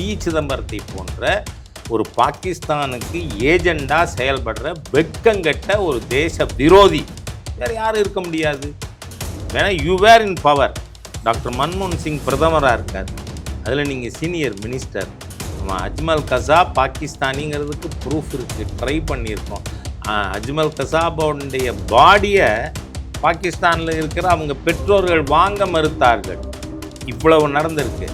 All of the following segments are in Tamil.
பி. சிதம்பரத்தை போன்ற ஒரு பாகிஸ்தானுக்கு ஏஜெண்டாக செயல்படுற வெக்கங்கட்ட ஒரு தேச விரோதி. வேறு யாரும் இருக்க முடியாது. வேணா you were in power doctor மன்மோகன் சிங் பிரதமராக இருக்கார். அதில் நீங்கள் சீனியர் மினிஸ்டர். நம்ம அஜ்மல் கசா பாகிஸ்தானிங்கிறதுக்கு ப்ரூஃப் இருக்குது ட்ரை பண்ணியிருக்கோம். அஜ்மல் கசாபோடைய பாடியை பாகிஸ்தானில் இருக்கிற அவங்க பெற்றோர்கள் வாங்க மறுத்தார்கள். இவ்வளவு நடந்திருக்கு.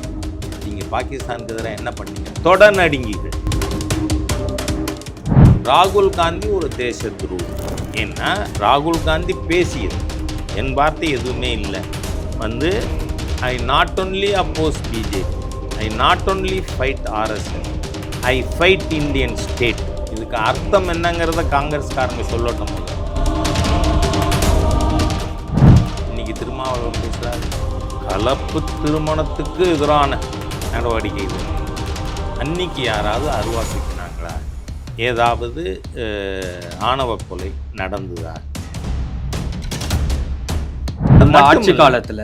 பாகிஸ்தானுக்கு எதிராக என்ன பண்ணீங்க? தொடர் நடுங்கிகள் ராகுல் காந்தி ஒரு தேச துருவம் ஏன்னா ராகுல் காந்தி பேசியது. என் வார்த்தை எதுவுமே இல்லை. வந்து I not only oppose BJP I not only fight RSS I fight Indian state இதுக்கு அர்த்தம் என்னங்கிறத காங்கிரஸ்காரங்க சொல்லட்டும் இன்னைக்கு திருமாவளவன் பேசுகிறார் கலப்பு திருமணத்துக்கு எதிரான நடவடிக்கை இது அன்னைக்கு யாராவது அருவாசிக்கினாங்களா ஏதாவது ஆணவ கொலை நடந்ததா? அந்த ஆட்சி. காலத்துல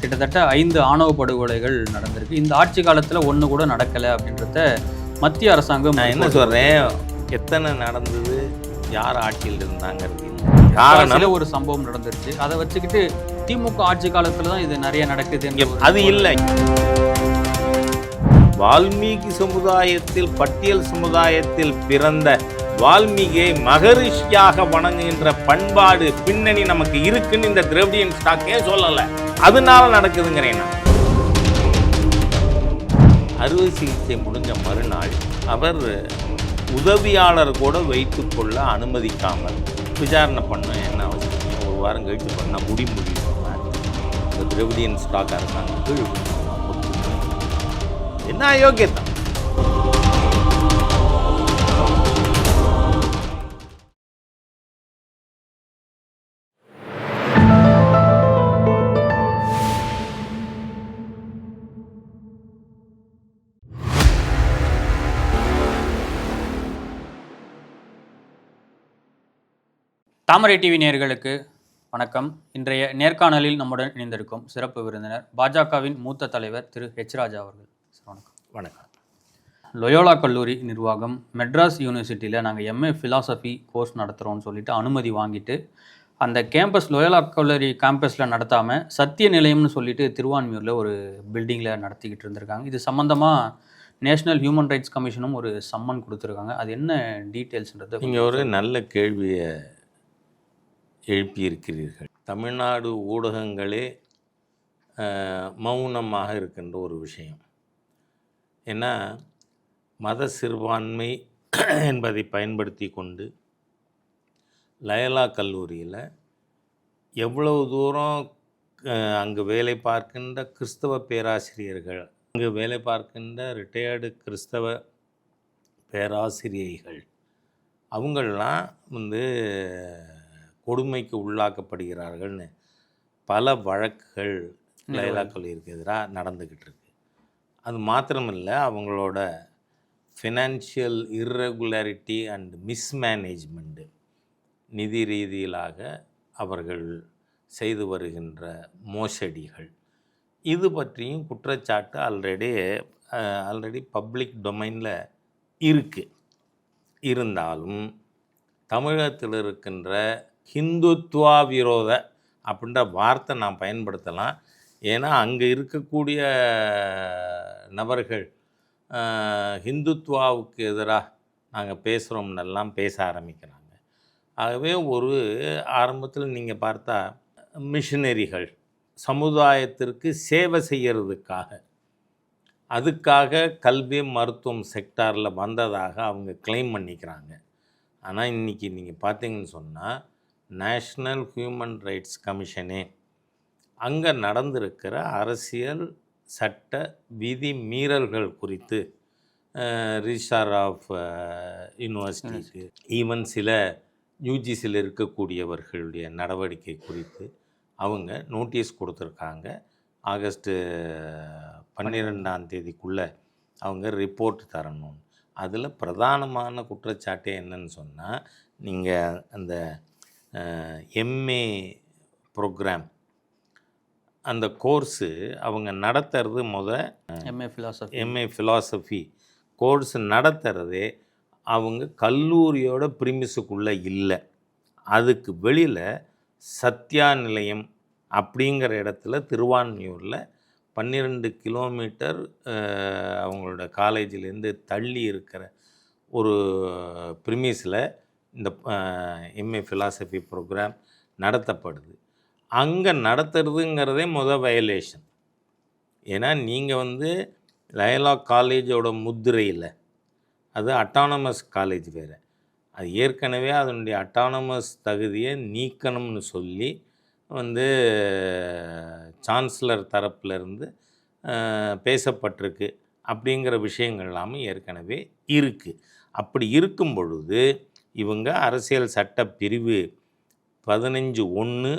கிட்டத்தட்ட ஐந்து ஆணவ படுகொலைகள் நடந்திருக்கு. இந்த ஆட்சி காலத்துல ஒண்ணு கூட நடக்கல அப்படின்றத மத்திய அரசாங்கம் நான் என்ன சொல்றேன்? எத்தனை நடந்தது? யார் ஆட்சியில் இருந்தாங்கிறது. காரணம்? ஒரு சம்பவம் நடந்துருச்சு அதை வச்சுக்கிட்டு திமுக ஆட்சி காலத்துல தான் இது நிறைய நடக்குது அது இல்லை. வால்மீகி சமுதாயத்தில் பட்டியல் சமுதாயத்தில் பிறந்த வால்மீகியை மகரிஷியாக வணங்குகின்ற பண்பாடு பின்னணி நமக்கு இருக்குன்னு இந்த திரவிடியன் ஸ்டாக்கே சொல்லல. அதனால நடக்குதுங்கிறேன் நான். அறுவை சிகிச்சை முடிஞ்ச மறுநாள் அவர் உதவியாளர் கூட வைத்துக்கொள்ள அனுமதிக்காமல் விசாரணை பண்ண என்ன அவசியம்? ஒரு வாரம் கழித்து பண்ணால் முடி முடியும்? இந்த திரவிடியன் இருக்காங்க கீழ் என்ன యోగ్యత தாமரை டிவி நேர்களுக்கு வணக்கம். இன்றைய நேர்காணலில் நம்முடன் இணைந்திருக்கும் சிறப்பு விருந்தினர் பாஜகவின் மூத்த தலைவர் திரு ஹெச் ராஜா அவர்கள். வணக்கம். லொயோலா கல்லூரி நிர்வாகம் மெட்ராஸ் யூனிவர்சிட்டியில் நாங்கள் எம்ஏ ஃபிலாசபி கோர்ஸ் நடத்துகிறோம்னு சொல்லிட்டு அனுமதி வாங்கிட்டு அந்த கேம்பஸ் லொயோலா கல்லூரி கேம்பஸில் நடத்தாமல் சத்திய நிலையம்னு சொல்லிட்டு திருவான்மியூரில் ஒரு பில்டிங்கில் நடத்திக்கிட்டு இருந்திருக்காங்க. இது சம்மந்தமாக நேஷனல் ஹியூமன் ரைட்ஸ் கமிஷனும் ஒரு சம்மன் கொடுத்துருக்காங்க. அது என்ன டீட்டெயில்ஸ்ன்றது நீங்கள் ஒரு நல்ல கேள்வியை எழுப்பியிருக்கிறீர்கள். தமிழ்நாடு ஊடகங்களே மௌனமாக இருக்கின்ற ஒரு விஷயம். ஏன்னா மத சிறுபான்மை என்பதை பயன்படுத்தி கொண்டு லயலா கல்லூரியில் எவ்வளவு தூரம் அங்கு வேலை பார்க்கின்ற கிறிஸ்தவ பேராசிரியர்கள் அங்கு வேலை பார்க்கின்ற ரிட்டையர்டு கிறிஸ்தவ பேராசிரியைகள் அவங்கள்லாம் வந்து கொடுமைக்கு உள்ளாக்கப்படுகிறார்கள்னு பல வழக்குகள் லைலா கல்லூரிக்கு எதிராக நடந்துக்கிட்டு இருக்கு. அது மாத்திரமில்லை அவங்களோட ஃபினான்ஷியல் இர்ரெகுலாரிட்டி அண்ட் மிஸ்மேனேஜ்மெண்ட்டு நிதி ரீதியிலாக அவர்கள் செய்து வருகின்ற மோசடிகள். இது பற்றியும் குற்றச்சாட்டு ஆல்ரெடி ஆல்ரெடி பப்ளிக் டொமைனில் இருக்குது இருந்தாலும் தமிழகத்தில் இருக்கின்ற ஹிந்துத்வா விரோத அப்படின்ற வார்த்தை நான் பயன்படுத்தலாம். ஏன்னா அங்கே இருக்கக்கூடிய நபர்கள் ஹிந்துத்வாவுக்கு எதிராக நாங்கள் பேசுகிறோம்னெல்லாம் பேச ஆரம்பிக்கிறாங்க. ஆகவே ஒரு ஆரம்பத்தில் நீங்கள் பார்த்தா மிஷினரிகள் சமுதாயத்திற்கு சேவை செய்கிறதுக்காக அதுக்காக கல்வி மருத்துவம் செக்டாரில் வந்ததாக அவங்க கிளைம் பண்ணிக்கிறாங்க. ஆனால் இன்றைக்கி நீங்கள் பார்த்தீங்கன்னு சொன்னால் நேஷ்னல் ஹியூமன் ரைட்ஸ் கமிஷனே அங்கே நடந்திருக்கிற அரசியல் சட்ட விதி மீறல்கள் குறித்து ரிஜிஸ்டார் ஆஃப் யூனிவர்சிட்டிக்கு ஈவன் சில யூஜிசியில் இருக்கக்கூடியவர்களுடைய நடவடிக்கை குறித்து அவங்க நோட்டீஸ் கொடுத்துருக்காங்க. ஆகஸ்ட்டு பன்னிரெண்டாம் தேதிக்குள்ளே அவங்க ரிப்போர்ட் தரணும் அதில் பிரதானமான குற்றச்சாட்டே என்னன்னு சொன்னால் நீங்கள் அந்த எம்ஏ ப்ரோக்ராம் அந்த கோர்ஸு அவங்க நடத்துறது முத MA philosophy MA philosophy course நடத்துகிறதே அவங்க கல்லூரியோட ப்ரிமிஸுக்குள்ளே இல்லை. அதுக்கு வெளியில் சத்யா நிலையம் அப்படிங்கிற இடத்துல திருவான்மியூரில் பன்னிரெண்டு கிலோமீட்டர் அவங்களோட காலேஜிலேருந்து தள்ளி இருக்கிற ஒரு ப்ரிமிஸில் இந்த எம்ஏ ஃபிலாசபி ப்ரோக்ராம் நடத்தப்படுது. அங்கே நடத்துறதுங்கிறதே முத வயலேஷன் ஏன்னா நீங்கள் வந்து லயலா காலேஜோட முத்திரையில் அது அட்டானமஸ் காலேஜ் வேறு. அது ஏற்கனவே அதனுடைய அட்டானமஸ் தகுதியை நீக்கணும்னு சொல்லி வந்து சான்சலர் தரப்புலேருந்து பேசப்பட்டிருக்கு. அப்படிங்கிற விஷயங்கள் எல்லாமே ஏற்கனவே இருக்குது அப்படி இருக்கும் பொழுது இவங்க அரசியல் சட்ட பிரிவு பதினஞ்சு ஒன்று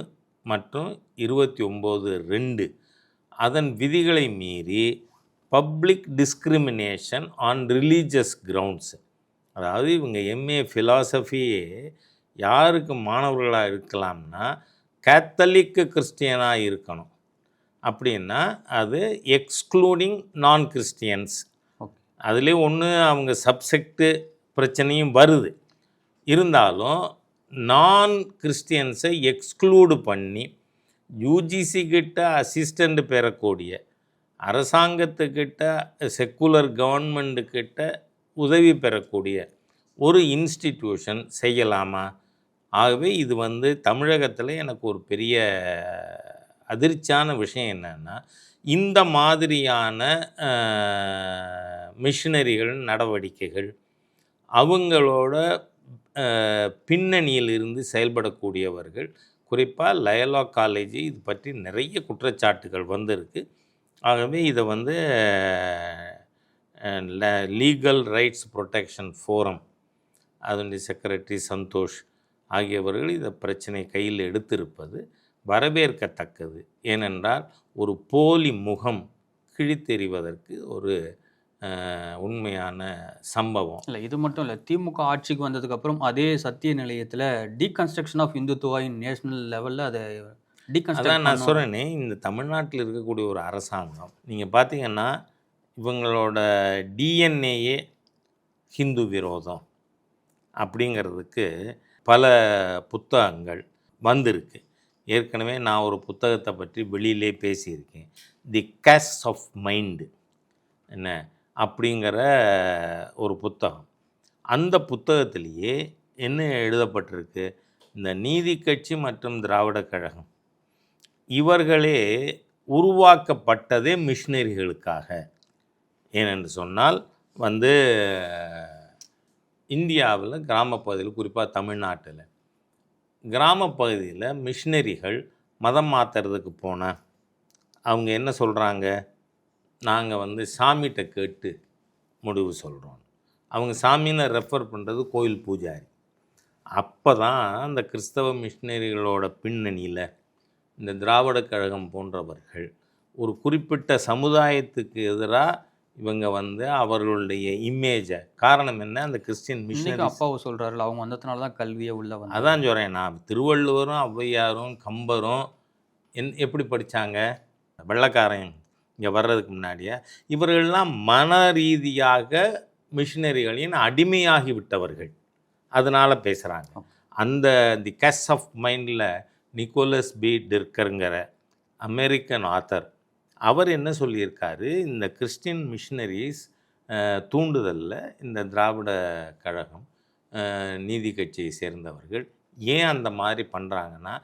மற்றும் இருபத்தி ஒம்பது ரெண்டு. அதன் விதிகளை மீறி public discrimination on religious grounds அதாவது இவங்க எம்ஏ ஃபிலாசபியே யாருக்கு மாணவர்களாக இருக்கலாம்னா கேத்தலிக்கு கிறிஸ்டியனாக இருக்கணும். அப்படின்னா அது எக்ஸ்க்ளூடிங் நான் கிறிஸ்டியன்ஸ் அதுலேயே ஒன்று அவங்க சப்செக்ட்டு பிரச்சனையும் வருது. இருந்தாலும் நான் கிறிஸ்டியன்ஸை எக்ஸ்க்ளூடு பண்ணி யூஜிசி கிட்ட அசிஸ்டண்ட் பெறக்கூடிய அரசாங்கத்துக்கிட்ட செக்குலர் கவர்மெண்ட்டுக்கிட்ட உதவி பெறக்கூடிய ஒரு இன்ஸ்டிடியூஷன் செய்யலாமா? ஆகவே இது வந்து தமிழகத்தில் எனக்கு ஒரு பெரிய அதிர்ச்சியான விஷயம் என்னென்னா இந்த மாதிரியான மிஷினரிகள் நடவடிக்கைகள் அவங்களோட பின்னணியில் இருந்து செயல்படக்கூடியவர்கள் குறிப்பாக லயலா காலேஜ் இது பற்றி நிறைய குற்றச்சாட்டுகள் வந்திருக்கு. ஆகவே இதை வந்து லீகல் ரைட்ஸ் ப்ரொடெக்ஷன் ஃபோரம் அதனுடைய செக்ரட்டரி சந்தோஷ் ஆகியவர்கள் இந்த பிரச்சனை கையில் எடுத்திருப்பது வரவேற்கத்தக்கது. ஏனென்றால் ஒரு போலி முகம் கிழித்தெறிவதற்கு ஒரு உண்மையான சம்பவம். இல்லை இது மட்டும் இல்லை. திமுக ஆட்சிக்கு வந்ததுக்கு அப்புறம் அதே சத்திய நிலையத்தில் deconstruction of Hindutva in national லெவலில் அதை அதான் நான் சொல்கிறேனே இந்த தமிழ்நாட்டில் இருக்கக்கூடிய ஒரு அரசாங்கம் நீங்கள் பார்த்தீங்கன்னா இவங்களோட டிஎன்ஏயே ஹிந்து விரோதம் அப்படிங்கிறதுக்கு பல புத்தகங்கள் வந்திருக்கு. ஏற்கனவே நான் ஒரு புத்தகத்தை பற்றி வெளியிலே பேசியிருக்கேன். தி கேஸ் ஆஃப் மைண்டு என்ன? அப்படிங்கிற ஒரு புத்தகம். அந்த புத்தகத்திலேயே என்ன எழுதப்பட்டிருக்கு? இந்த நீதி கட்சி மற்றும் திராவிட கழகம். இவர்களே உருவாக்கப்பட்டதே மிஷினரிகளுக்காக. ஏனென்று சொன்னால் வந்து இந்தியாவில் கிராமப்பகுதியில் குறிப்பாக தமிழ்நாட்டில் கிராமப்பகுதியில் மிஷினரிகள் மதம் மாற்றுறதுக்கு போனால் அவங்க என்ன சொல்கிறாங்க நாங்கள் வந்து சாமிகிட்ட கேட்டு முடிவு சொல்கிறோம் அவங்க சாமின்னு ரெஃபர் பண்ணுறது கோயில் பூஜாரி. அப்போ தான் அந்த கிறிஸ்தவ மிஷினரிகளோட பின்னணியில் இந்த திராவிடக் கழகம் போன்றவர்கள் ஒரு குறிப்பிட்ட சமுதாயத்துக்கு எதிராக இவங்க வந்து அவர்களுடைய இமேஜை காரணம் என்ன? அந்த இன்னைக்கு மிஷினரி அப்பாவை சொல்கிறாரு அவங்க வந்ததுனால தான் கல்வியே உள்ள வந்து அதான் சொல்கிறேன் நான். திருவள்ளுவரும் ஔவையாரும் கம்பரும் என் எப்படி படித்தாங்க வெள்ளைக்காரன். இங்கே வர்றதுக்கு முன்னாடியே இவர்கள்லாம் மன ரீதியாக மிஷினரிகளின் அடிமையாகி விட்டவர்கள். அதனால் பேசுகிறாங்க அந்த தி கேஸ் ஆஃப் மைண்டில் நிக்கோலஸ் பி. டிர்க்கருங்கிற அமெரிக்கன் ஆத்தர் அவர் என்ன சொல்லியிருக்காரு? இந்த கிறிஸ்டியன் மிஷினரிஸ் தூண்டுதலில் இந்த திராவிட கழகம் நீதி கட்சியை சேர்ந்தவர்கள் ஏன் அந்த மாதிரி பண்ணுறாங்கன்னா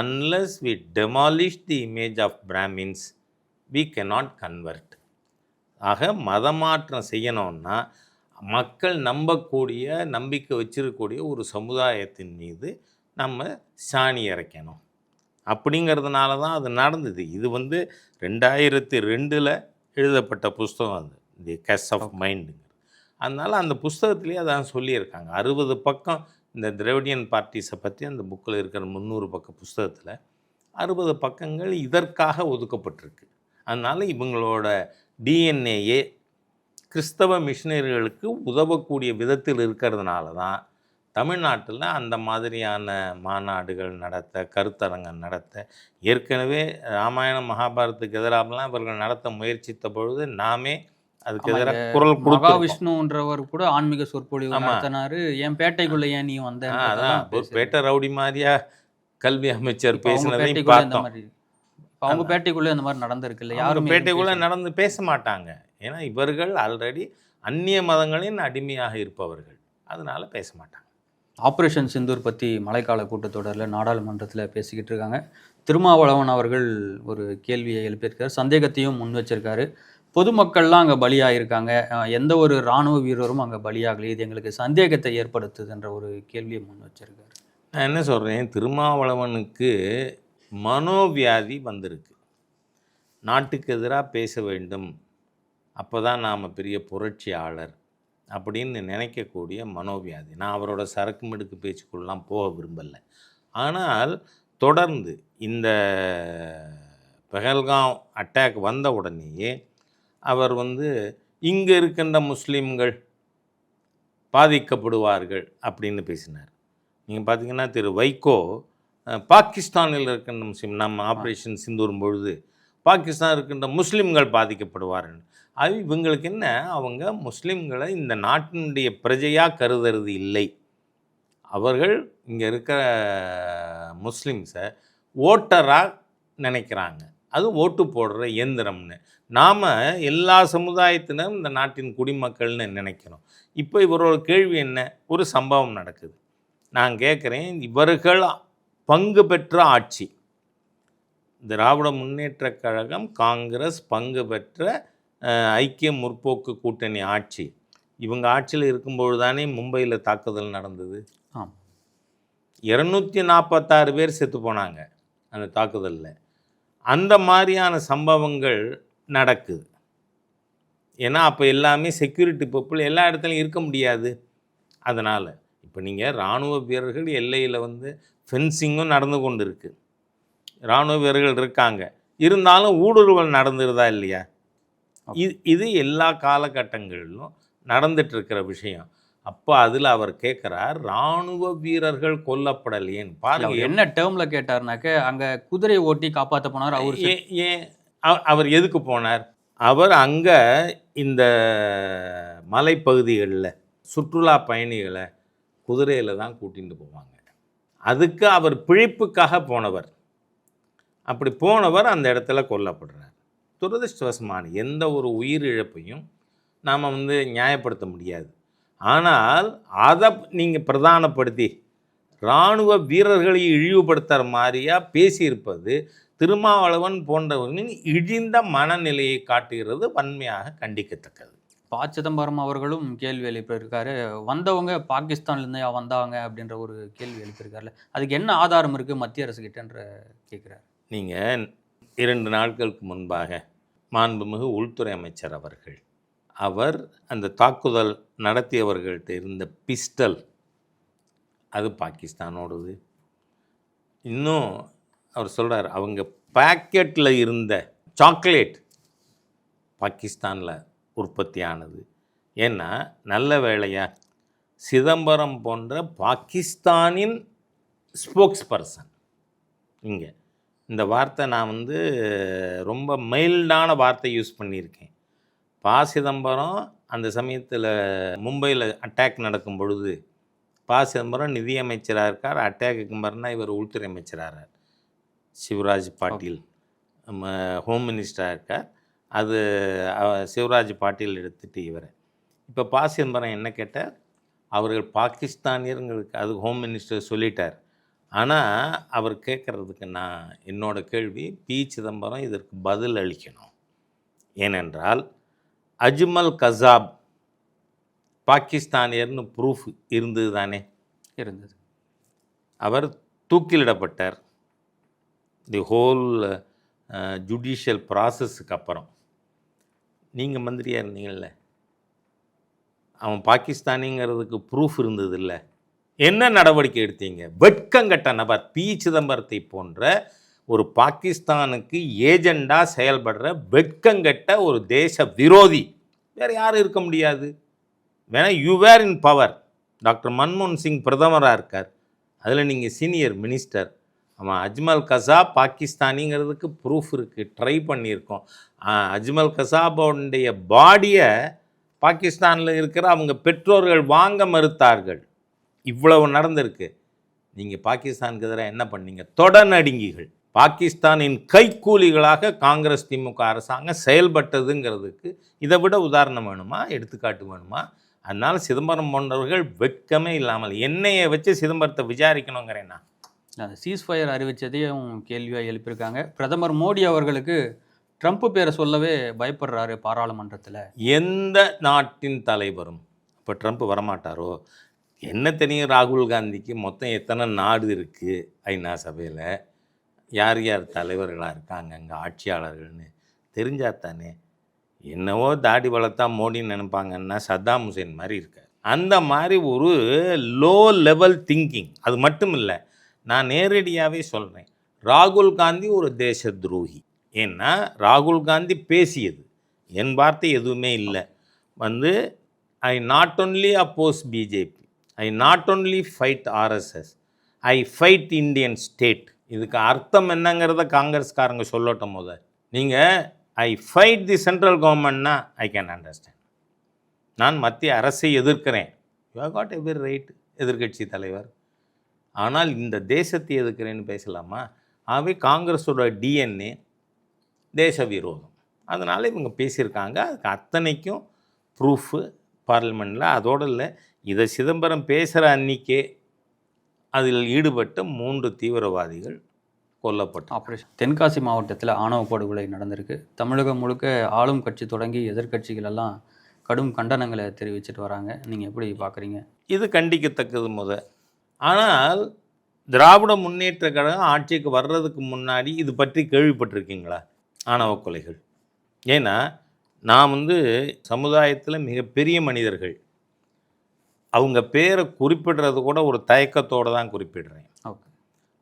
unless we demolish the image of Brahmins we cannot convert ஆக மதமாற்றம் செய்யணும்னா மக்கள் நம்பக்கூடிய நம்பிக்கை வச்சிருக்கக்கூடிய ஒரு சமுதாயத்தின் மீது நம்ம சாணி இறைக்கணும். அப்படிங்கிறதுனால தான் அது நடந்தது. இது வந்து ரெண்டாயிரத்தி ரெண்டில் எழுதப்பட்ட புஸ்தகம் அது. தி கஸ் ஆஃப் மைண்டுங்க அதனால் அந்த புஸ்தகத்திலேயே அதான் சொல்லியிருக்காங்க. அறுபது பக்கம் இந்த திராவிடியன் பார்ட்டிஸை பற்றி அந்த புக்கில் இருக்கிற முந்நூறு பக்க புஸ்தகத்தில் அறுபது பக்கங்கள் இதற்காக ஒதுக்கப்பட்டிருக்கு. அதனால் இவங்களோட டிஎன்ஏயே கிறிஸ்தவ மிஷினரிகளுக்கு உதவக்கூடிய விதத்தில் இருக்கிறதுனால தான் தமிழ்நாட்டில் அந்த மாதிரியான மாநாடுகள் நடத்த கருத்தரங்கம் நடத்த ஏற்கனவே ராமாயணம் மகாபாரதத்துக்கு எதிராகலாம் இவர்கள் நடத்த முயற்சித்த பொழுது நாமே அதுக்கு எதிராக குரல் கொடுத்தோம். மகாவிஷ்ணுன்றவர் கூட ஆன்மீக சொற்பொழிவு. நடத்தினாரு. என் பேட்டைக்குள்ள ஏன் நீ வந்த அதான். ஒரு பேட்டை ரவுடி மாதிரியா கல்வி அமைச்சர் பேசினதையும் பார்த்தோம். அவங்க பேட்டைக்குள்ள இந்த மாதிரி நடந்திருக்கு இல்ல யாரும் பேட்டைக்குள்ள நடந்து பேச மாட்டாங்க. ஏன்னா இவர்கள் ஆல்ரெடி அந்நிய மதங்களின் அடிமையாக இருப்பவர்கள். அதனால பேச மாட்டாங்க. ஆப்ரேஷன் சிந்தூர் பற்றி மழைக்கால கூட்டத்தொடரில் நாடாளுமன்றத்தில் பேசிக்கிட்டு இருக்காங்க. திருமாவளவன் அவர்கள் ஒரு கேள்வியை எழுப்பியிருக்காரு. சந்தேகத்தையும் முன் வச்சிருக்காரு பொதுமக்கள்லாம் அங்கே பலியாயிருக்காங்க. அஹ் எந்த ஒரு இராணுவ வீரரும் அங்கே பலியாகலை. இது எங்களுக்கு சந்தேகத்தை ஏற்படுத்துதுன்ற ஒரு கேள்வியை முன் வச்சிருக்காரு நான் என்ன சொல்கிறேன் திருமாவளவனுக்கு மனோவியாதி வந்திருக்கு. நாட்டுக்கு எதிராக பேச வேண்டும். அப்போ தான் நாம் பெரிய புரட்சியாளர் அப்படின்னு நினைக்கக்கூடிய மனோவியாதி. நான் அவரோட சரக்கு மிடுக்கு பேச்சுக்குள்ளெலாம் போக விரும்பலை. ஆனால் தொடர்ந்து இந்த பெஹல்காம் அட்டாக் வந்த உடனேயே அவர் வந்து இங்கே இருக்கின்ற முஸ்லீம்கள் பாதிக்கப்படுவார்கள் அப்படின்னு பேசினார். நீங்கள் பார்த்தீங்கன்னா திரு வைகோ பாகிஸ்தானில் இருக்கின்ற முஸ்லீம் நம்ம ஆப்ரேஷன் சிந்தூரும் பொழுது பாகிஸ்தான் இருக்கின்ற முஸ்லீம்கள் பாதிக்கப்படுவார்கள் அது இவங்களுக்கு என்ன? அவங்க முஸ்லீம்களை இந்த நாட்டினுடைய பிரஜையாக கருதுறது இல்லை. அவர்கள் இங்கே இருக்கிற முஸ்லீம்ஸை ஓட்டராக நினைக்கிறாங்க. அது ஓட்டு போடுற இயந்திரம்னு. நாம் எல்லா சமுதாயத்தினரும் இந்த நாட்டின் குடிமக்கள்னு நினைக்கிறோம். இப்போ இவரோட கேள்வி என்ன? ஒரு சம்பவம் நடக்குது. நான் கேட்குறேன் இவர்கள் பங்கு பெற்ற ஆட்சி. திராவிட முன்னேற்றக் கழகம் காங்கிரஸ் பங்கு பெற்ற ஐக்கிய முற்போக்கு கூட்டணி ஆட்சி. இவங்க ஆட்சியில் இருக்கும்பொழுது தானே மும்பையில் தாக்குதல் நடந்தது. ஆம். இரநூத்தி நாற்பத்தாறு பேர் செத்து போனாங்க அந்த தாக்குதலில். அந்த மாதிரியான சம்பவங்கள் நடக்குது. ஏன்னா அப்போ எல்லாமே செக்யூரிட்டி பீப்புள் எல்லா இடத்துலையும் இருக்க முடியாது. அதனால் இப்போ நீங்கள் இராணுவ வீரர்கள் எல்லையில் வந்து ஃபென்சிங்கும் நடந்து கொண்டு இருக்கு இராணுவ வீரர்கள் இருக்காங்க. இருந்தாலும் ஊடுருவல் நடந்துருதா இல்லையா? இது இது எல்லா காலகட்டங்களிலும் நடந்துட்டு இருக்கிற விஷயம். அப்போ அதில் அவர் கேட்குறார் இராணுவ வீரர்கள் கொல்லப்படலையேன்னு பாருங்க. என்ன டேர்ம்ல கேட்டாருனாக்க அங்க குதிரை ஓட்டி காப்பாத்த போனார் அவர் ஏன் ஏன் அவ- அவர் எதுக்கு போனார்? அவர் அங்கே இந்த மலைப்பகுதிகளில் சுற்றுலா பயணிகளை குதிரையில் தான் கூட்டிகிட்டு போவாங்க. அதுக்கு அவர் பிழைப்புக்காக போனவர். அப்படி போனவர் அந்த இடத்துல கொல்லப்படுறார். துரதிருஷ்டவசமான எந்த ஒரு உயிரிழப்பையும் நாம் வந்து நியாயப்படுத்த முடியாது. ஆனால் அதை நீங்கள் பிரதானப்படுத்தி இராணுவ வீரர்களை இழிவுபடுத்துகிற மாதிரியா பேசியிருப்பது திருமாவளவன் போன்றவர்களின் இழிந்த மனநிலையை காட்டுகிறது வன்மையாக கண்டிக்கத்தக்கது. ப. சிதம்பரம் அவர்களும் கேள்வி எழுப்பியிருக்காரு. வந்தவங்க பாகிஸ்தான்ல வந்தாங்க அப்படின்ற ஒரு கேள்வி எழுப்பியிருக்காருல. அதுக்கு என்ன ஆதாரம் இருக்குது மத்திய அரசு கிட்டன்ற கேட்குறாரு நீங்கள் இரண்டு நாட்களுக்கு முன்பாக மாண்புமிகு உள்துறை அமைச்சர் அவர்கள் அவர் அந்த தாக்குதல் நடத்தியவர்கள்ட்ட இருந்த பிஸ்டல் அது பாகிஸ்தானோடது. இன்னும் அவர் சொல்கிறார் அவங்க பேக்கெட்டில் இருந்த சாக்லேட் பாகிஸ்தானில் உற்பத்தியானது. ஏன்னா நல்ல வேலையா சிதம்பரம் போன்ற பாகிஸ்தானின் ஸ்போக்ஸ் பர்சன் இங்கே இந்த வார்த்தை நான் வந்து ரொம்ப மைல்டான வார்த்தை யூஸ் பண்ணியிருக்கேன். பா சிதம்பரம் அந்த சமயத்தில் மும்பையில் அட்டாக் நடக்கும் பொழுது பா சிதம்பரம் நிதியமைச்சராக இருக்கார் அட்டாக்கு மறுநாள் இவர் உள்துறை அமைச்சராக சிவராஜ் பாட்டீல் நம்ம ஹோம் மினிஸ்டராக இருக்கார். அது சிவராஜ் பாட்டீல் எடுத்துட்டு இவரை. இப்போ பா சிதம்பரம் என்ன கேட்டார்? அவர்கள் பாகிஸ்தானியர்களுக்கு அது ஹோம் மினிஸ்டர் சொல்லிட்டார். ஆனால் அவர் கேட்குறதுக்கு நான் என்னோட கேள்வி பி. சிதம்பரம் இதற்கு பதில் அளிக்கணும். ஏனென்றால் அஜ்மல் கசாப் பாகிஸ்தானியர்னு ப்ரூஃப் இருந்தது தானே இருந்தது. அவர் தூக்கிலிடப்பட்டார். தி ஹோல் ஜுடிஷியல் ப்ராசஸுக்கு அப்புறம். நீங்கள் மந்திரியாக இருந்தீங்கல்ல? அவன் பாகிஸ்தானிங்கிறதுக்கு ப்ரூஃப் இருந்தது இல்லை என்ன நடவடிக்கை எடுத்தீங்க? வெட்கங்கட்ட நபர் பி. சிதம்பரத்தை போன்ற ஒரு பாகிஸ்தானுக்கு ஏஜெண்டாக செயல்படுற வெட்கங்கட்ட ஒரு தேச விரோதி. வேறு யாரும் இருக்க முடியாது. வேணா you were in power doctor மன்மோகன் சிங் பிரதமராக இருக்கார். அதில் நீங்கள் சீனியர் மினிஸ்டர் ஆமாம் அஜ்மல் கசா பாகிஸ்தானிங்கிறதுக்கு ப்ரூஃப் இருக்குது ட்ரை பண்ணியிருக்கோம். அஜ்மல் கசாபோடைய பாடியை பாகிஸ்தானில் இருக்கிற அவங்க பெற்றோர்கள் வாங்க மறுத்தார்கள். இவ்வளவு நடந்திருக்கு. நீங்கள் பாகிஸ்தானுக்கு எதிராக என்ன பண்ணீங்க? தொடநடுங்கிகள். பாகிஸ்தானின் கைக்கூலிகளாக காங்கிரஸ் திமுக அரசாங்கம் செயல்பட்டதுங்கிறதுக்கு இதை விட உதாரணம் வேணுமா? எடுத்துக்காட்டு வேணுமா? அதனால் சிதம்பரம் போன்றவர்கள் வெட்கமே இல்லாமல் என்னையை வச்சு சிதம்பரத்தை விசாரிக்கணுங்கிறேன் நான். அந்த சீஸ்ஃபயர் அறிவித்ததையும் கேள்வியாக எழுப்பியிருக்காங்க. பிரதமர் மோடி அவர்களுக்கு ட்ரம்ப் பேரை சொல்லவே பயப்படுறாரு பாராளுமன்றத்தில். எந்த நாட்டின் தலைவரும் இப்போ ட்ரம்ப் வரமாட்டாரோ? என்ன தெரியும் ராகுல் காந்திக்கு மொத்தம் எத்தனை நாடு இருக்குது ஐநா சபையில்? யார் யார் தலைவர்களாக இருக்காங்க அங்கே ஆட்சியாளர்கள்னு தெரிஞ்சா தானே. என்னவோ தாடி வளர்த்தா மோடின்னு நினைப்பாங்கன்னா சத்தாம் ஹுசேன் மாதிரி இருக்கார். அந்த மாதிரி ஒரு லோ லெவல் திங்கிங் அது மட்டும் இல்லை நான் நேரடியாகவே சொல்கிறேன் ராகுல் காந்தி ஒரு தேச துரோகி ஏன்னா ராகுல் காந்தி பேசியது. என் வார்த்தை எதுவுமே இல்லை. வந்து I not only oppose BJP I not only fight RSS I fight Indian state இதுக்கு அர்த்தம் என்னங்கிறத காங்கிரஸ்காரங்க சொல்லட்டும் போத நீங்கள் ஐ ஃபைட் தி சென்ட்ரல் கவர்மெண்ட்னா ஐ கேன் அண்டர்ஸ்டாண்ட் நான் மத்திய அரசை எதிர்க்கிறேன். யூ காட் எவ்ரி ரைட் எதிர்க்கட்சி தலைவர். ஆனால் இந்த தேசத்தை எதிர்க்கிறேன்னு பேசலாமா? ஆகவே காங்கிரஸோட டிஎன்ஏ தேச விரோதம் அதனால் இவங்க பேசியிருக்காங்க. அதுக்கு அத்தனைக்கும் ப்ரூஃபு பார்லிமெண்ட்டில் அதோடு இல்லை இதை சிதம்பரம் பேசுகிற அன்னிக்கே அதில் ஈடுபட்ட மூன்று தீவிரவாதிகள் கொல்லப்பட்டார் ஆப்ரேஷன் தென்காசி மாவட்டத்தில் ஆணவ படுகொலை நடந்திருக்கு. தமிழகம் முழுக்க ஆளும் கட்சி தொடங்கி எதிர்க்கட்சிகள் எல்லாம் கடும் கண்டனங்களை தெரிவிச்சிட்டு வராங்க. நீங்கள் எப்படி பார்க்குறீங்க இது கண்டிக்கத்தக்கது முத. ஆனால் திராவிட முன்னேற்ற கழகம் ஆட்சிக்கு வர்றதுக்கு முன்னாடி இது பற்றி கேள்விப்பட்டிருக்கீங்களா? ஆணவ கொலைகள். ஏன்னா நான் வந்து சமுதாயத்தில் மிகப்பெரிய மனிதர்கள். அவங்க பேரை குறிப்பிடுறது கூட ஒரு தயக்கத்தோடு தான் குறிப்பிடுறேன். ஓகே.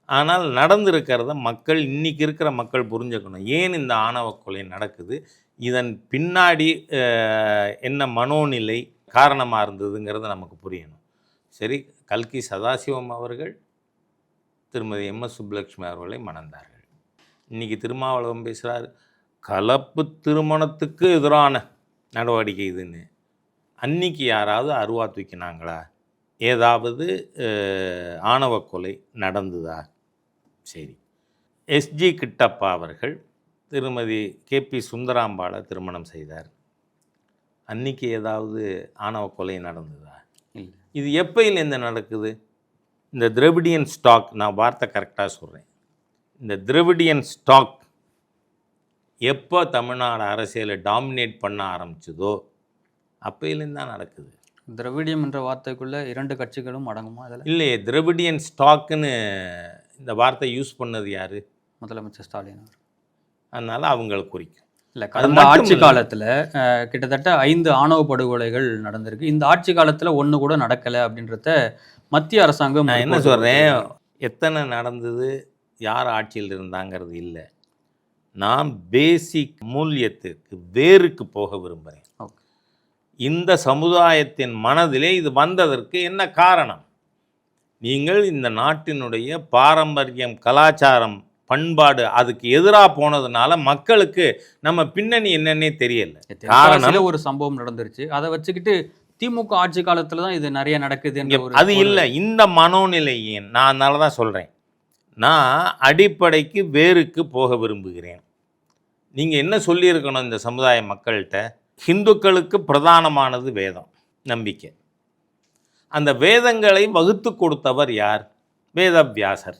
ஆனால் நடந்திருக்கிறத மக்கள் இன்னைக்கு இருக்கிற மக்கள் புரிஞ்சுக்கணும். ஏன் இந்த ஆணவ கொலை நடக்குது? இதன் பின்னாடி என்ன மனோநிலை காரணமாக இருந்ததுங்கிறது நமக்கு புரியணும். சரி கல்கி சதாசிவம் அவர்கள் திருமதி எம் எஸ் சுப்புலட்சுமி அவர்களை மணந்தார்கள். இன்னைக்கு திருமாவளவன் பேசுகிறார் கலப்பு திருமணத்துக்கு எதிரான நடவடிக்கை இதுன்னு. அன்னைக்கு யாராவது அருவா தூக்கினாங்களா? ஏதாவது ஆணவ கொலை நடந்ததா? சரி. எஸ்ஜி கிட்டப்பா அவர்கள் திருமதி கேபி சுந்தராம்பாளை திருமணம் செய்தார். அன்னைக்கு ஏதாவது ஆணவ கொலை நடந்ததா? இல்லை. இது எப்பையிலேருந்து நடக்குது? இந்த திரவிடியன் ஸ்டாக் நான் வார்த்தை கரெக்டாக சொல்கிறேன் இந்த திரவிடியன் ஸ்டாக் எப்போ தமிழ்நாடு அரசியலை டாமினேட் பண்ண ஆரம்பிச்சதோ அப்பையிலேருந்து தான் நடக்குது. திராவிடியம் என்ற வார்த்தைக்குள்ள இரண்டு கட்சிகளும் அடங்குமா அதில்? இல்லையே திரவிடியன் ஸ்டாக்குன்னு இந்த வார்த்தை யூஸ் பண்ணது யார்? முதலமைச்சர் ஸ்டாலின் அவர். அதனால் அவங்களை குறிக்கும். இல்லை கடந்த ஆட்சி. காலத்தில் கிட்டத்தட்ட ஐந்து ஆணவ படுகொலைகள் நடந்திருக்கு. இந்த ஆட்சி காலத்தில் ஒன்று கூட நடக்கலை அப்படின்றத மத்திய அரசாங்கம் நான் என்ன சொல்கிறேன். எத்தனை நடந்தது? யார் ஆட்சியில் இருந்தாங்கிறது இல்லை. நான் பேசிக் மூல்யத்துக்கு வேருக்கு போக விரும்புகிறேன். இந்த சமுதாயத்தின் மனதிலே இது வந்ததற்கு என்ன காரணம்? நீங்கள் இந்த நாட்டினுடைய பாரம்பரியம் கலாச்சாரம் பண்பாடு அதுக்கு எதிராக போனதுனால மக்களுக்கு நம்ம பின்னணி என்னன்னே தெரியல. காரணம் ஒரு சம்பவம் நடந்துருச்சு. அதை வச்சுக்கிட்டு திமுக ஆட்சி காலத்துல தான் இது நிறைய நடக்குது அது இல்லை. இந்த மனோநிலை ஏன் நான் அதனால தான் சொல்கிறேன் நான் அடிப்படைக்கு வேருக்கு போக விரும்புகிறேன். நீங்கள் என்ன சொல்லியிருக்கணும் இந்த சமுதாய மக்கள்கிட்ட? ஹிந்துக்களுக்கு பிரதானமானது வேதம் நம்பிக்கை. அந்த வேதங்களை வகுத்து கொடுத்தவர் யார்? வேதவியாசர்.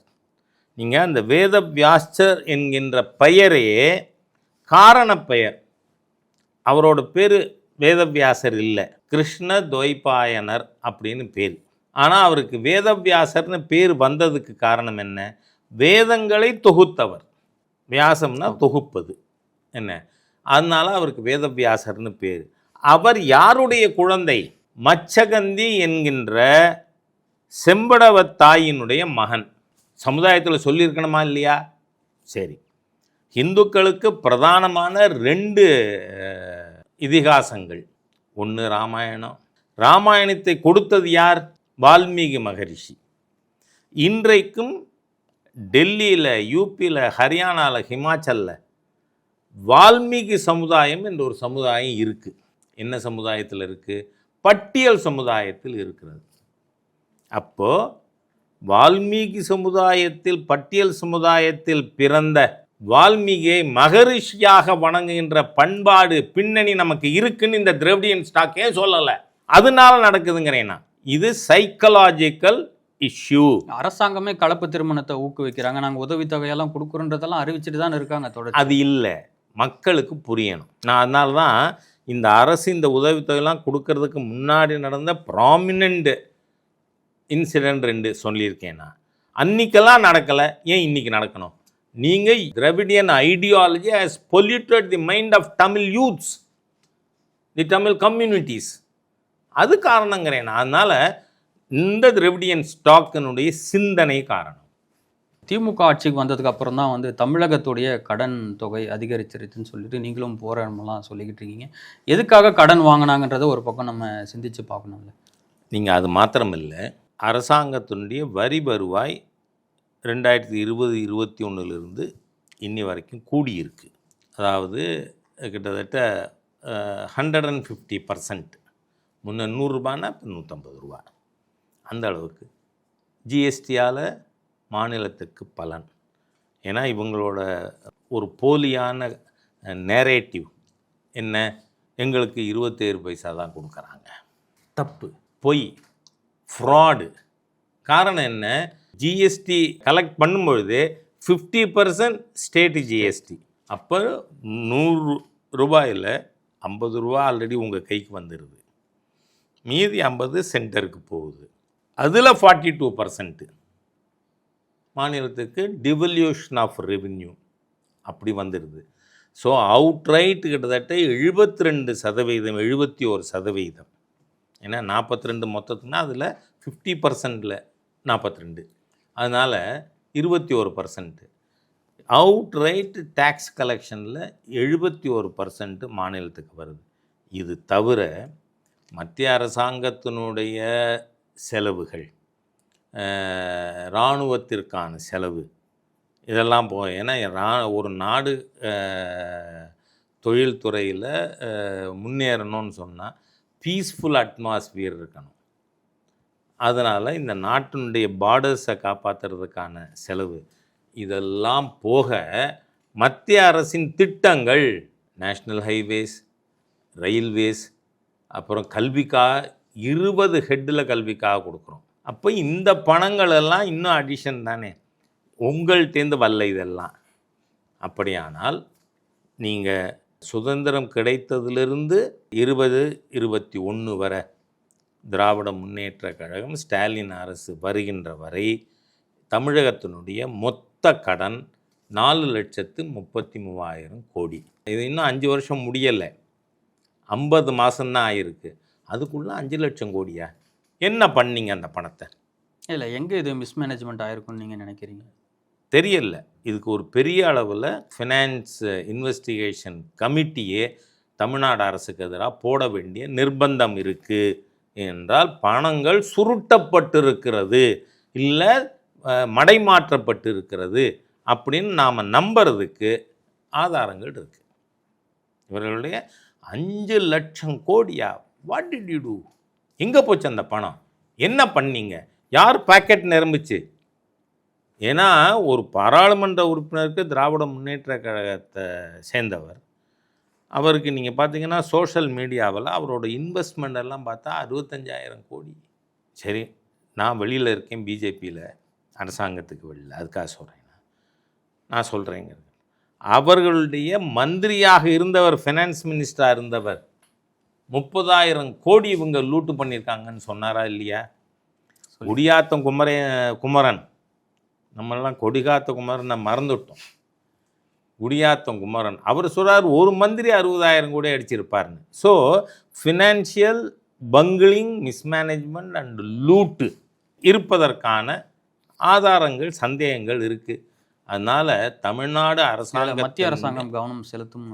நீங்கள் அந்த வேதவியாசர் என்கின்ற பெயரையே காரண பெயர் அவரோட பேர் வேதவியாசர் இல்லை. கிருஷ்ண துவைபாயனர் அப்படின்னு பேர். ஆனால் அவருக்கு வேதவியாசர்னு பேர் வந்ததுக்கு காரணம் என்ன? வேதங்களை தொகுத்தவர். வியாசம்னா தொகுப்பது. என்ன? அதனால அவருக்கு வேதவியாசர்னு பேர். அவர் யாருடைய குழந்தை? மச்சகந்தி என்கின்ற செம்படவத் தாயினுடைய மகன். சமுதாயத்தில் சொல்லியிருக்கணுமா இல்லையா? சரி. இந்துக்களுக்கு பிரதானமான ரெண்டு இதிகாசங்கள். ஒன்று ராமாயணம். ராமாயணத்தை கொடுத்தது யார்? வால்மீகி மகரிஷி. இன்றைக்கும் டெல்லியில் யூபியில் ஹரியானாவில் ஹிமாச்சலில் வால்மீகி சமுதாயம் என்ற ஒரு சமுதாயம் இருக்குது என்ன சமுதாயத்தில் இருக்குது பட்டியல் சமுதாயத்தில் இருக்கிறது. அப்போது வால்மீகி சமுதாயத்தில் பட்டியல் சமுதாயத்தில் பிறந்த வால்மீகியை மகரிஷியாக வணங்குகின்ற பண்பாடு பின்னணி நமக்கு இருக்குன்னு இந்த திரவிடியன் ஸ்டாக்கே சொல்லலை? அதனால நடக்குதுங்கிறேன் நான். இது சைக்கலாஜிக்கல் இஷ்யூ அரசாங்கமே கலப்பு திருமணத்தை ஊக்குவிக்கிறாங்க. நாங்கள் உதவித்தொகையெல்லாம் கொடுக்குறோன்றதெல்லாம் அறிவிச்சிட்டு தான் இருக்காங்க தொடர்ச்சி அது இல்லை. மக்களுக்கு புரியணும். நான் அதனால தான் இந்த அரசு இந்த உதவித்தொகைலாம் கொடுக்கறதுக்கு முன்னாடி நடந்த ப்ராமினண்ட் இன்சிடென்ட் ரெண்டு சொல்லியிருக்கேன் நான். அன்னைக்கெல்லாம் நடக்கலை. ஏன் இன்னைக்கு நடக்கணும்? நீங்கள் Dravidian ideology has polluted the mind of Tamil youths the Tamil communities அது காரணங்கிறேன் நான். அதனால் இந்த திராவிடியன் ஸ்டாக்கினுடைய சிந்தனை காரணம். திமுக ஆட்சிக்கு வந்ததுக்கு அப்புறம் தான் வந்து தமிழகத்துடைய கடன் தொகை அதிகரிச்சிருச்சுன்னு சொல்லிட்டு நீங்களும் போராடமெல்லாம் சொல்லிக்கிட்டு இருக்கீங்க. எதுக்காக கடன் வாங்கினாங்கன்றத ஒரு பக்கம் நம்ம சிந்திச்சு பார்க்கணும்ல. நீங்கள் அது மாத்திரமில்லை அரசாங்கத்தினுடைய வரி வருவாய் ரெண்டாயிரத்தி இருபது இருபத்தி ஒன்றுலேருந்து இன்னி வரைக்கும் கூடியிருக்கு. அதாவது கிட்டத்தட்ட ஹண்ட்ரட் அண்ட் ஃபிஃப்டி பர்சன்ட் முன்ன நூறுரூபான்னா இப்போ நூற்றம்பது ரூபா. அந்த அளவுக்கு. ஜிஎஸ்டியால் மாநிலத்துக்கு பலன். ஏன்னா இவங்களோட ஒரு போலியான நேரேட்டிவ் என்ன? எங்களுக்கு இருபத்தேழு பைசா தான் கொடுக்குறாங்க. தப்பு. பொய். ஃப்ராடு காரணம் என்ன? ஜிஎஸ்டி கலெக்ட் பண்ணும்பொழுது ஃபிஃப்டி பர்சன்ட் ஸ்டேட்டு ஜிஎஸ்டி அப்போ நூறு ரூபாயில் ஐம்பது ரூபா ஆல்ரெடி உங்கள் கைக்கு வந்துடுது மீதி ஐம்பது சென்டருக்கு போகுது. அதில் ஃபார்ட்டி டூ பர்சன்ட்டு மாநிலத்துக்கு டிவல்யூஷன் ஆஃப் ரெவின்யூ அப்படி வந்துடுது ஸோ அவுட்ரைட் கிட்டத்தட்ட எழுபத்தி ரெண்டு சதவீதம் எழுபத்தி ஒரு சதவீதம். ஏன்னா நாற்பத்தி ரெண்டு மொத்தத்துனா அதில் ஃபிஃப்டி பர்சன்டில் நாற்பத்தி ரெண்டு அதனால் இருபத்தி ஒரு பர்சன்ட்டு அவுட் ரைட் டேக்ஸ் கலெக்ஷனில் எழுபத்தி ஒரு பர்சன்ட்டு மாநிலத்துக்கு வருது. இது தவிர மத்திய அரசாங்கத்தினுடைய செலவுகள். இராணுவத்திற்கான செலவு. இதெல்லாம் போ ஏன்னா ரா ஒரு நாடு தொழில்துறையில் முன்னேறணும்னு சொன்னால் பீஸ்ஃபுல் அட்மாஸ்பியர் இருக்கணும். அதனால் இந்த நாட்டினுடைய பார்டர்ஸை காப்பாற்றுறதுக்கான செலவு. இதெல்லாம் போக மத்திய அரசின் திட்டங்கள் நேஷ்னல் ஹைவேஸ் ரயில்வேஸ் அப்புறம் கல்விக்கா இருபது ஹெட்டில் கல்விக்காக கொடுக்குறோம். அப்போ இந்த பணங்கள் எல்லாம் இன்னும் அடிஷன் தானே? உங்கள்கிட்டேருந்து வரல இதெல்லாம். அப்படியானால் நீங்கள் சுதந்திரம் கிடைத்ததிலிருந்து இருபது இருபத்தி ஒன்று வரை திராவிட முன்னேற்ற கழகம் ஸ்டாலின் அரசு வருகின்ற வரை தமிழகத்தினுடைய மொத்த கடன் நாலு லட்சத்து முப்பத்தி மூவாயிரம் கோடி. இது இன்னும் அஞ்சு வருஷம் முடியலை. ஐம்பது மாதம்தான் ஆயிருக்கு. அதுக்குள்ளே அஞ்சு லட்சம் கோடியா? என்ன பண்ணீங்க அந்த பணத்தை? இல்லை எங்கே இது மிஸ்மேனேஜ்மெண்ட் ஆயிருக்கும்னு நீங்கள் நினைக்கிறீங்க? தெரியல. இதுக்கு ஒரு பெரிய அளவில் ஃபினான்ஸ் இன்வெஸ்டிகேஷன் கமிட்டியே தமிழ்நாடு அரசுக்கு எதிராக போட வேண்டிய நிர்பந்தம் இருக்குது என்றால் பணங்கள் சுருட்டப்பட்டிருக்கிறது இல்லை மடைமாற்றப்பட்டு இருக்கிறது அப்படின்னு நாம் நம்புறதுக்கு ஆதாரங்கள் இருக்குது இவர்களுடைய அஞ்சு லட்சம் கோடியா வாட் டிட் யூ டூ எங்கே போச்சு அந்த பணம்? என்ன பண்ணீங்க? யார் பாக்கெட் நிரம்பிச்சு? ஏன்னா ஒரு பாராளுமன்ற உறுப்பினருக்கு திராவிட முன்னேற்ற கழகத்தை சேர்ந்தவர். அவருக்கு நீங்கள் பார்த்தீங்கன்னா சோஷியல் மீடியாவில் அவரோட இன்வெஸ்ட்மெண்ட் எல்லாம் பார்த்தா அறுபத்தஞ்சாயிரம் கோடி. சரி நான் வெளியில் இருக்கேன் பிஜேபியில் அரசாங்கத்துக்கு வெளியில். அதுக்காக சொல்கிறேன் நான். நான் சொல்கிறேங்க அவர்களுடைய மந்திரியாக இருந்தவர் ஃபினான்ஸ் மினிஸ்டராக இருந்தவர் முப்பதாயிரம் கோடி இவங்க லூட்டு பண்ணியிருக்காங்கன்னு சொன்னாரா இல்லையா? குடியாத்தம் குமரே குமரன். நம்மளாம் கொடிகாத்த குமரனை மறந்துவிட்டோம் குடியாத்தம் குமரன். அவர் சொல்கிறார் ஒரு மந்திரி அறுபதாயிரம் கூட அடிச்சிருப்பார்னு so financial bungling mismanagement and loot இருப்பதற்கான ஆதாரங்கள் சந்தேகங்கள் இருக்குது அதனால் தமிழ்நாடு இதுல அரசாங்கம் மத்திய அரசாங்கம் கவனம் செலுத்தும்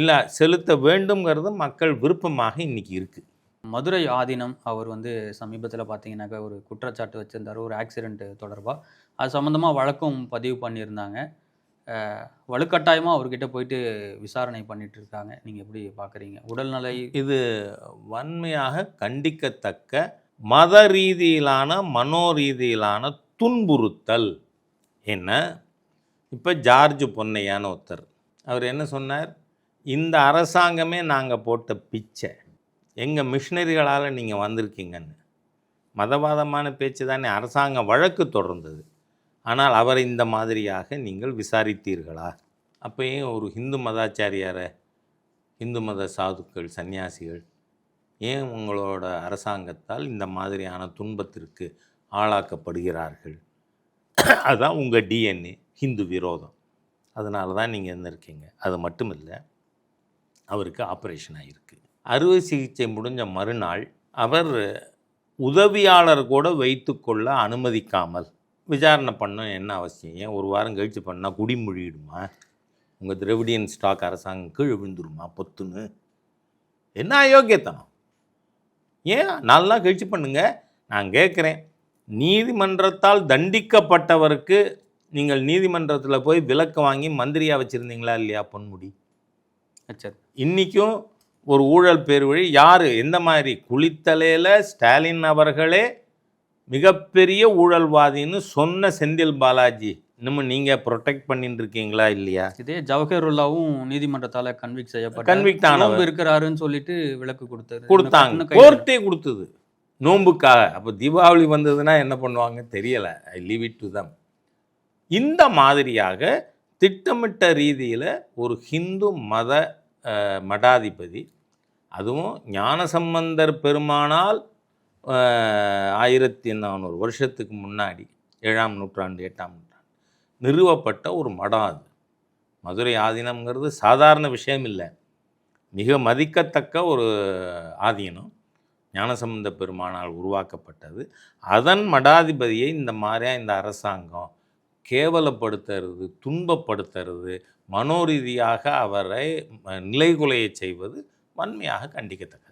இல்லை செலுத்த வேண்டுங்கிறது மக்கள் விருப்பமாக இன்னைக்கு இருக்குது மதுரை ஆதீனம் அவர் வந்து சமீபத்தில் பார்த்தீங்கன்னாக்கா ஒரு குற்றச்சாட்டு வச்சிருந்தாரு ஒரு ஆக்சிடென்ட் தொடர்பாக அது சம்மந்தமாக வழக்கும் பதிவு பண்ணியிருந்தாங்க. வலுக்கட்டாயமாக அவர்கிட்ட போயிட்டு விசாரணை பண்ணிட்டு இருக்காங்க நீங்கள் எப்படி பார்க்குறீங்க உடல்நிலை இது வன்மையாக கண்டிக்கத்தக்க மத ரீதியிலான மனோ ரீதியிலான துன்புறுத்தல். என்ன? இப்போ ஜார்ஜ் பொன்னையான்னு ஒருத்தர். அவர் என்ன சொன்னார்? இந்த அரசாங்கமே நாங்கள் போட்ட பிச்சை. எங்கள் மிஷினரிகளால் நீங்கள் வந்திருக்கீங்கன்னு. மதவாதமான பேச்சு தானே அரசாங்கம் வழக்கு தொடர்ந்தது. ஆனால் அவரை இந்த மாதிரியாக நீங்கள் விசாரித்தீர்களா? அப்போ ஏன் ஒரு ஹிந்து மதாச்சாரியாரை இந்து மத சாதுக்கள் சன்னியாசிகள் ஏன் உங்களோட அரசாங்கத்தால் இந்த மாதிரியான துன்பத்திற்கு ஆளாக்கப்படுகிறார்கள்? அதுதான் உங்கள் டிஎன்ஏ ஹிந்து விரோதம். அதனால தான் நீங்கள் இருந்திருக்கீங்க. அது மட்டும் இல்லை அவருக்கு ஆப்ரேஷன் ஆகிருக்கு அறுவை சிகிச்சை முடிஞ்ச மறுநாள் அவர் உதவியாளர் கூட வைத்துக்கொள்ள அனுமதிக்காமல் விசாரணை பண்ண என்ன அவசியம்? ஏன் ஒரு வாரம் கழித்து பண்ணால் குடிமொழியிடுமா உங்கள் திரவிடியன் ஸ்டாக் அரசாங்கம் கீழே விழுந்துருமா பொத்துன்னு? என்ன அயோக்கியத்தனம்? ஏன் நல்லா கழிச்சு பண்ணுங்க? நான் கேட்குறேன் நீதிமன்றத்தால் தண்டிக்கப்பட்டவருக்கு நீங்கள் நீதிமன்றத்தில் போய் விலக்கு வாங்கி மந்திரியாக வச்சுருந்தீங்களா இல்லையா பொன்முடி? சரி இன்றைக்கும் ஒரு ஊழல் பேர் வழி யார்? எந்த மாதிரி? குளித்தலையில் ஸ்டாலின் அவர்களே மிகப்பெரிய ஊழல்வாதின்னு சொன்ன செந்தில் பாலாஜி. இன்னமும் நீங்கள் ப்ரொடெக்ட் பண்ணிட்டு இருக்கீங்களா இல்லையா? இதே ஜவஹர்லாவும் நீதிமன்றத்தால கன்விக் செய்யப்பட்ட Convict ஆனவர். இருக்கிறாருன்னு சொல்லிட்டு விளக்கு கொடுத்தாரு. கொடுத்தாங்க. கோர்ட்டே கொடுத்தது. நோன்புக்காக. அப்போ தீபாவளி வந்ததுன்னா என்ன பண்ணுவாங்க? தெரியலை. I leave it to them இந்த மாதிரியாக திட்டமிட்ட ரீதியில் ஒரு ஹிந்து மத மடாதிபதி அதுவும் ஞானசம்பந்தர் பெருமானால் ஆயிரத்தி நானூறு வருஷத்துக்கு முன்னாடி ஏழாம் நூற்றாண்டு எட்டாம் நூற்றாண்டு நிறுவப்பட்ட ஒரு மடம் அது. மதுரை ஆதீனம்ங்கிறது சாதாரண விஷயம் இல்லை. மிக மதிக்கத்தக்க ஒரு ஆதீனம். ஞானசம்பந்த பெருமானால் உருவாக்கப்பட்டது. அதன் மடாதிபதியை இந்த மாதிரியாக இந்த அரசாங்கம் கேவலப்படுத்துறது துன்பப்படுத்துறது மனோரீதியாக அவரை நிலைகுலைய செய்வது வன்மையாக கண்டிக்கத்தக்கது.